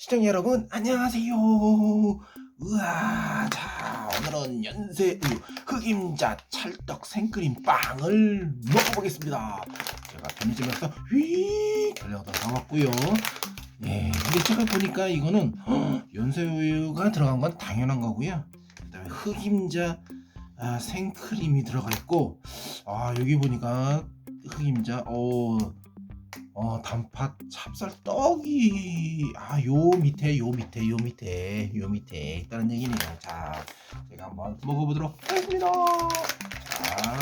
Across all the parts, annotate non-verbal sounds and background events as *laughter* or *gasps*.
시청자 여러분 안녕하세요. 우와 자 오늘은 연세우 흑임자 찰떡 생크림 빵을 먹어보겠습니다. 제가 편의점에서 휘 달려다 사왔고요. 예 근데 제가 보니까 이거는 *gasps* 헉, 연세우유가 들어간 건 당연한 거고요. 그다음에 흑임자 아, 생크림이 들어가 있고 아 여기 보니까 흑임자 어 어, 단팥 찹쌀 떡이 아, 요 밑에 요 밑에 요 밑에 요 밑에 있다는 얘기네요. 자, 제가 한번 먹어보도록 하겠습니다. 자,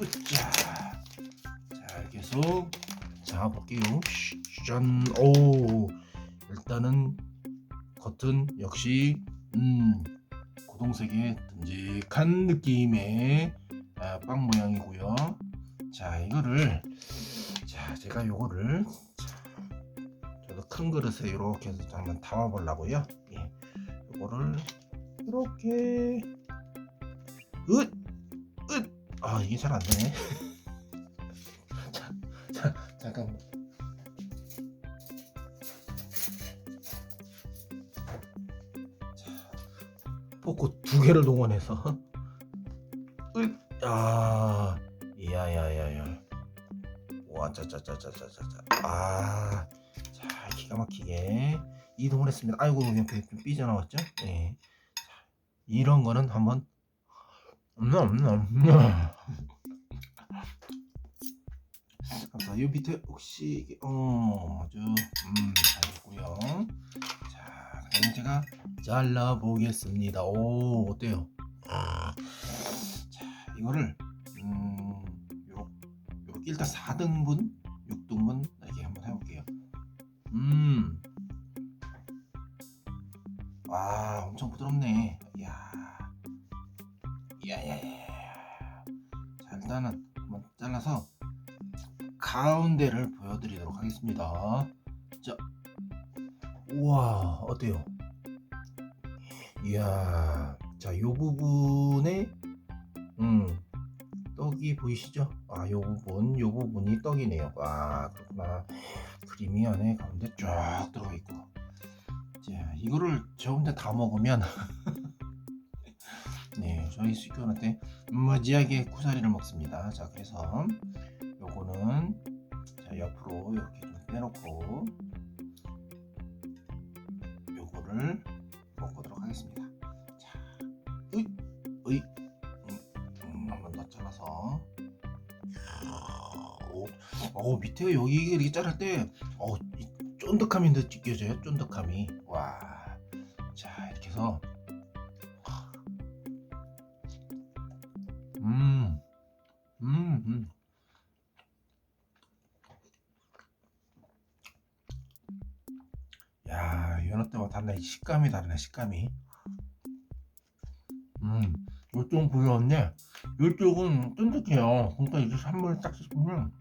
으짜. 자, 이렇게 해서 자 볼게요. 짠, 오, 일단은 겉은 역시 음 고동색의 듬직한 느낌의 아, 빵 모양이고요. 자 이거를 자 제가 요거를 자, 저도 큰 그릇에 이렇게 해서 한번 담아 보려고요. 예 요거를 이렇게. 으 으 아 이게 잘 안 되네. *laughs* 자, 자 잠깐만 자 포크 두 개를 동원해서. 으 아 야야야야. 와 짜짜짜짜짜짜 아, 자 기가 막히게 이동을 했습니다. 아이고 옆에 좀 삐져나왔죠? 네. 자, 이런 거는 한번. 음, 음, 음. 감사 요 밑에 혹시 어 아주 음 잘했고요. 자 그럼 제가 잘라 보겠습니다. 오 어때요? 자 이거를 음, 일단 4등분, 6등분 이렇게 한번 해볼게요. 음, 와, 엄청 부드럽네. 이야, 이야야야. 자, 일단은 한번 잘라서 가운데를 보여드리도록 하겠습니다. 자, 우와, 어때요? 이야, 자, 요 부분에 음. 떡이 보이시죠? 아, 요 부분, 요 부분이 떡이네요. 아, 그렇구나. 크림이 안에 가운데 쫙 들어가 있고. 자, 이거를 저 혼자 다 먹으면 *laughs* 네, 저희 수익원한테 머지하게 구사리를 먹습니다. 자, 그래서 요거는 자, 옆으로 이렇게 좀 빼놓고 요거를 먹보도록 하겠습니다. 잘라서 오, 오 밑에 여기 이렇게 자를 때 어, 이 쫀득함이 느껴져요 쫀득함이 와자 이렇게 해서 음, 음, 음. 야, 연어 때마다 달라. 이 식감이 다르네, 식감이. 음, 이쪽은 부드러운데, 이쪽은 쫀득해요. 그러니까 이제 한번 딱 씹으면,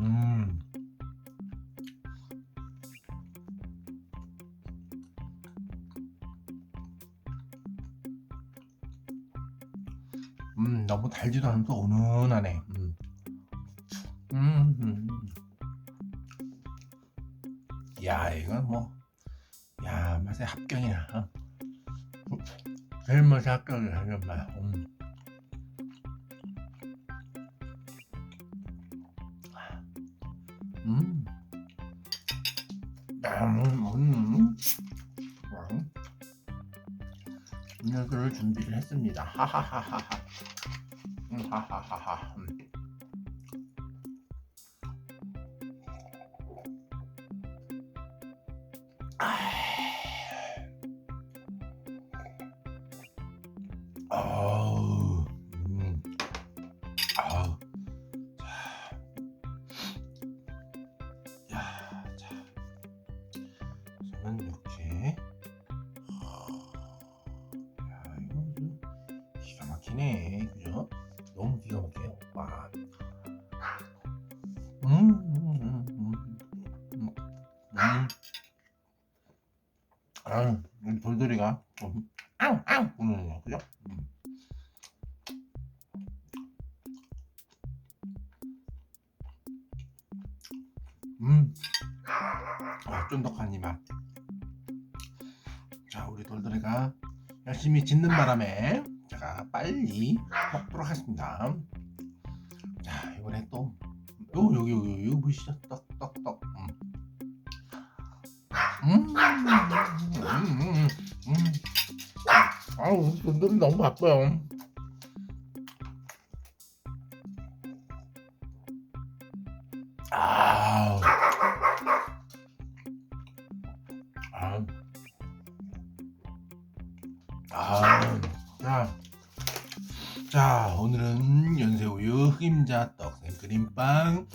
음, 음, 너무 달지도 않으면서 은은하네. 음, 음, 음. 야, 이건 뭐, 야, 맛의 합격이야. 합격이야, 이건 맛. 음. 음. 음. 음. 이거를 준비를 했습니다. 하하하하하. 음, 하하하하. 음. 아 우, 음, 아우, 자, 야, 자, 저는 이렇게, 야, 이거 좀 기가 막히네, 아유, 이 돌돌이가 좀 앙앙 우는 그죠? 음. 음, 어, 쫀득한 이 맛. 자, 우리 돌돌이가 열심히 짓는 바람에 제가 빨리 먹도록 하겠습니다. 자, 이번에 또 요, 여기 여기 여기 보시죠, 떡떡떡. 아우, 돌돌이 너무 바빠요. 아, 아, 아, 자, 자, 오늘은 연세우유 흑임자 떡 생크림빵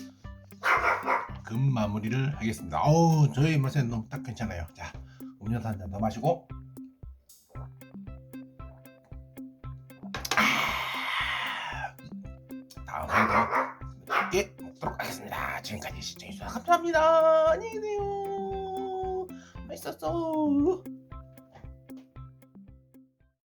금 마무리를 하겠습니다. 어우, 저희 입맛에 너무 딱 괜찮아요. 자, 음료수 한 잔 더 마시고. 아, 다음에도 함께 먹도록 하겠습니다. 지금까지 시청해주셔서 감사합니다. 안녕히 계세요. 맛있었어.